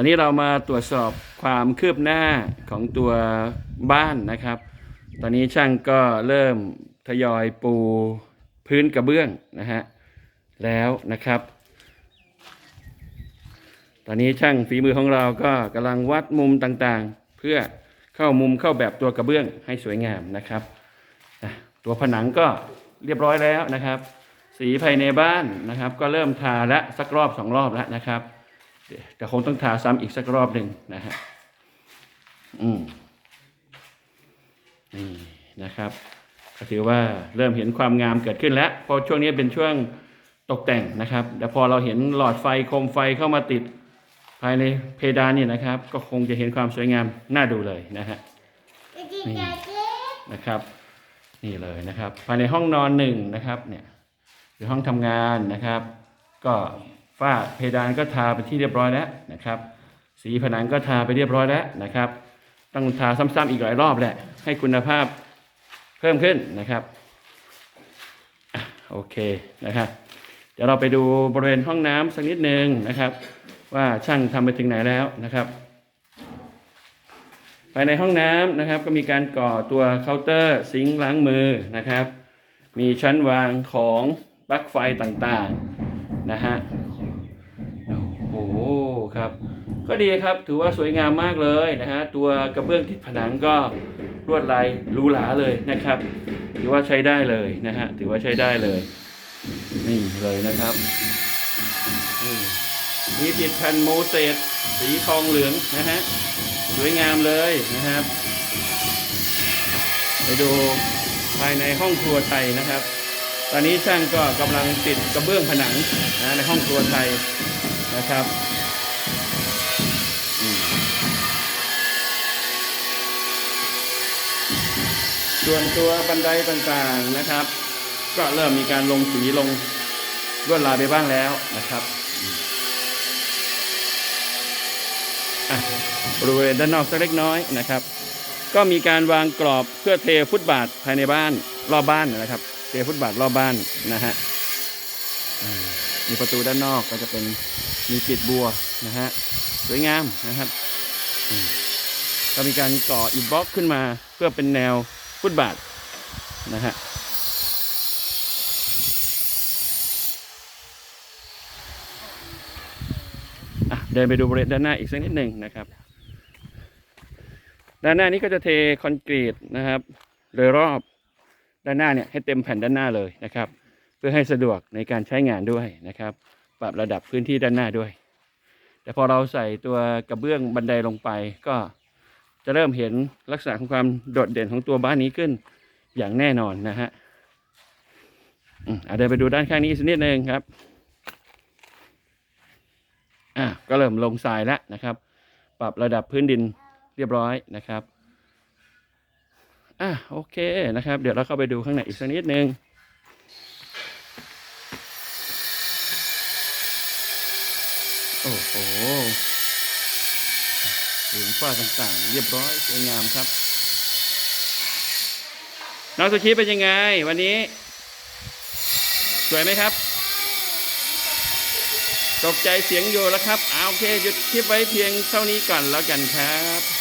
อนนี้เรามาตรวจสอบความคืบหน้าของตัวบ้านนะครับ ตอนนี้ช่างก็เริ่มทยอยปูพื้นกระเบื้องนะฮะแล้วนะครับ ตอนนี้ช่างฝีมือของเราก็กำลังวัดมุมต่างๆ เพื่อเข้ามุมเข้าแบบตัวกระเบื้องให้สวยงามนะครับ ตัวผนังก็เรียบร้อยแล้วนะครับ สีภายในบ้านนะครับ ก็เริ่มทาละสักรอบสองรอบแล้วนะครับ แต่คงต้องทาซ้ำอีกสักรอบหนึ่งนะฮะอืมนี่นะครับก็ถือว่าเริ่มเห็นความงามเกิดขึ้นแล้วพราะช่วงนี้เป็นช่วงตกแต่งนะครับแต่พอเราเห็นหลอดไฟโคมไฟเข้ามาติดภายในเพดานเนี่ยนะครับ ก็คงจะเห็นความสวยงามน่าดูเลยนะฮะนี่นะครับ นี่เลยนะครับ ภายในห้องนอนหนึ่งนะครับ เนี่ยหรือห้องทำงานนะครับ ก็ ฝ้าเพดานก็ทาไปที่เรียบร้อยแล้วนะครับ สีผนังก็ทาไปเรียบร้อยแล้วนะครับ ต้องทาซ้ำๆอีกหลายรอบแหละ ให้คุณภาพเพิ่มขึ้นนะครับโอเคนะครับเดี๋ยวเราไปดูบริเวณห้องน้ำสักนิดหนึ่งนะครับ ว่าช่างทำไปถึงไหนแล้วนะครับภายในห้องน้ำนะครับ ก็มีการก่อตัวเคาน์เตอร์ซิงค์ล้างมือนะครับ มีชั้นวางของปลั๊กไฟต่างๆนะฮะ อ้ครับ ก็ดีครับถือว่าสวยงามมากเลยนะฮะตัวกระเบื้องติดผนังก็ลวดลายหรูหราเลยนะครับ ถือว่าใช้ได้เลยนะฮะถือว่าใช้ได้เลยนี่เลยนะครับมีติดแผ่นโมเสสสีทองเหลืองนะฮะสวยงามเลยนะครับ ไปดูภายในห้องครัวไทยนะครับ ตอนนี้ช่างก็กำลังติดกระเบื้องผนังนะในห้องครัวไทย นะครับส่วนตัวบันไดต่างๆนะครับ ก็เริ่มมีการลงสีลงลวดลายไปบ้างแล้วนะครับบริเวณด้านนอกสักเล็กน้อยนะครับ ก็มีการวางกรอบเพื่อเทฟุตบาทภายในบ้านรอบบ้านนะครับ เทฟุตบาทรอบบ้านนะฮะมีประตูด้านนอกก็จะเป็น มีกลีบบัวนะฮะสวยงามนะครับอืมก็มีการก่ออิบล็อกขึ้นมาเพื่อเป็นแนวฟุตบาทนะฮะอะเดินไปดูบริเวณด้านหน้าอีกสักนิดหนึ่งนะครับ ด้านหน้านี้ก็จะเทคอนกรีตนะครับโดยรอบด้านหน้าเนี่ยให้เต็มแผ่นด้านหน้าเลยนะครับ เพื่อให้สะดวกในการใช้งานด้วยนะครับ ปรับระดับพื้นที่ด้านหน้าด้วย แต่พอเราใส่ตัวกระเบื้องบันไดลงไป ก็จะเริ่มเห็นลักษณะของความโดดเด่นของตัวบ้านนี้ขึ้นอย่างแน่นอนนะฮะอือะเดินไปดูด้านข้างนี้อีกสักนิดนึงครับอะก็เริ่มลงทรายแล้วนะครับ ปรับระดับพื้นดินเรียบร้อยนะครับอะโอเคนะครับ เดี๋ยวเราเข้าไปดูข้างในอีกสักนิดนึง โอ้โหหลุมฝ้าต่างๆ เรียบร้อยสวยงามครับ น้องสุชีเป็นยังไง วันนี้ สวยไหมครับ ตกใจเสียงอยู่แล้วครับเอาโอเคหยุดคลิปไว้เพียงเท่านี้ก่อนแล้วกันครับ